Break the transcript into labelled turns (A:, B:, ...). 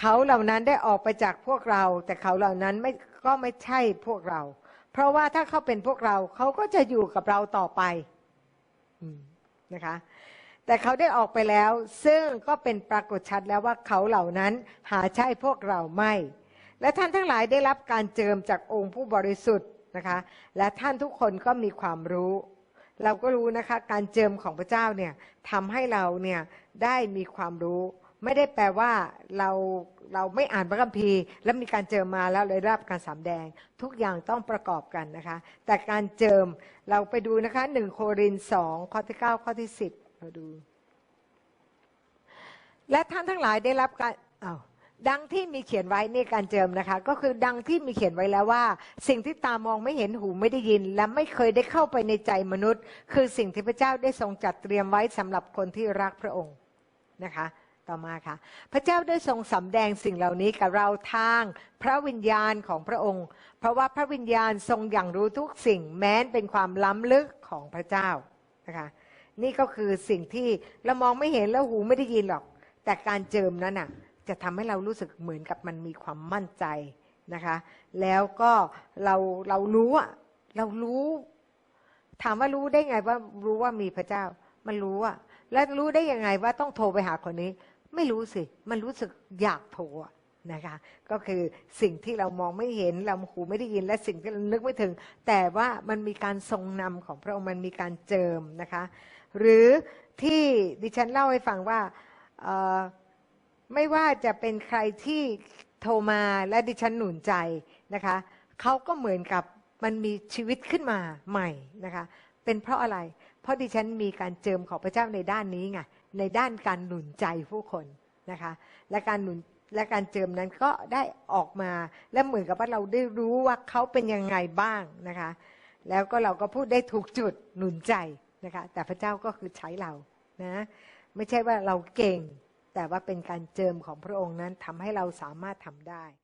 A: เขาเหล่านั้นได้ออกไปจากพวกเรา แต่เขาเหล่านั้นไม่ก็ไม่ใช่พวกเรา เพราะว่าถ้าเขาเป็นพวกเราเขาก็จะอยู่กับเราต่อไปนะคะ แต่เขาได้ออกไปแล้ว ซึ่งก็เป็นปรากฏชัดแล้วว่าเขาเหล่านั้นหาใช่พวกเราไม่ และท่านทั้งหลายได้รับการเจิมจากองค์ผู้บริสุทธิ์นะคะ และท่านทุกคนก็มีความรู้ เราก็รู้นะคะ การเจิมของพระเจ้าเนี่ยทำให้เราเนี่ยได้มีความรู้ ไม่ได้แปลว่าเราเราไม่อ่านพระคัมภีร์ แล้วมีการเจิมมาแล้วเลยรับการสำแดง ทุกอย่างต้องประกอบกันนะคะ แต่การเจิมเราไปดูนะคะหนึ่งโครินสองข้อที่เก้าข้อที่สิบเราดู และท่านทั้งหลายได้รับการอ้าวดังที่มีเขียนไว้ในการเจิมนะคะ ก็คือดังที่มีเขียนไว้แล้วว่า สิ่งที่ตามองไม่เห็นหูไม่ได้ยิน และไม่เคยได้เข้าไปในใจมนุษย์ คือสิ่งที่พระเจ้าได้ทรงจัดเตรียมไว้สำหรับคนที่รักพระองค์นะคะ ต่อมาค่ะ พระเจ้าได้ทรงสำแดงสิ่งเหล่านี้กับเราทางพระวิญญาณของพระองค์ เพราะว่าพระวิญญาณทรงอย่างรู้ทุกสิ่งแม้นเป็นความล้ำลึกของพระเจ้านะคะนี่ก็คือสิ่งที่เรามองไม่เห็นแล้วหูไม่ได้ยินหรอก แต่การเจิมนั้นน่ะจะทำให้เรารู้สึกเหมือนกับมันมีความมั่นใจนะคะ แล้วก็เราเรารู้อะเรารู้ ถามว่ารู้ได้ไงว่ารู้ว่ามีพระเจ้า มันรู้อะแล้วรู้ได้ยังไงว่าต้องโทรไปหาคนนี้ ไม่รู้สิ มันรู้สึกอยากโทรอะนะคะ ก็คือสิ่งที่เรามองไม่เห็น เราหูไม่ได้ยิน และสิ่งที่เรานึกไม่ถึง แต่ว่ามันมีการทรงนำของพระองค์ มันมีการเจิมนะคะ หรือที่ดิฉันเล่าให้ฟังว่าไม่ว่าจะเป็นใครที่โทรมาและดิฉันหนุนใจนะคะ เขาก็เหมือนกับมันมีชีวิตขึ้นมาใหม่นะคะ เป็นเพราะอะไร เพราะดิฉันมีการเจิมของพระเจ้าในด้านนี้ไงในด้านการหนุนใจผู้คนนะคะ และการหนุนและการเจิมนั้นก็ได้ออกมาและเหมือนกับว่าเราได้รู้ว่าเขาเป็นยังไงบ้างนะคะ แล้วก็เราก็พูดได้ถูกจุดหนุนใจนะคะ แต่พระเจ้าก็คือใช้เรานะไม่ใช่ว่าเราเก่ง แต่ว่าเป็นการเจิมของพระองค์นั้นทำให้เราสามารถทำได้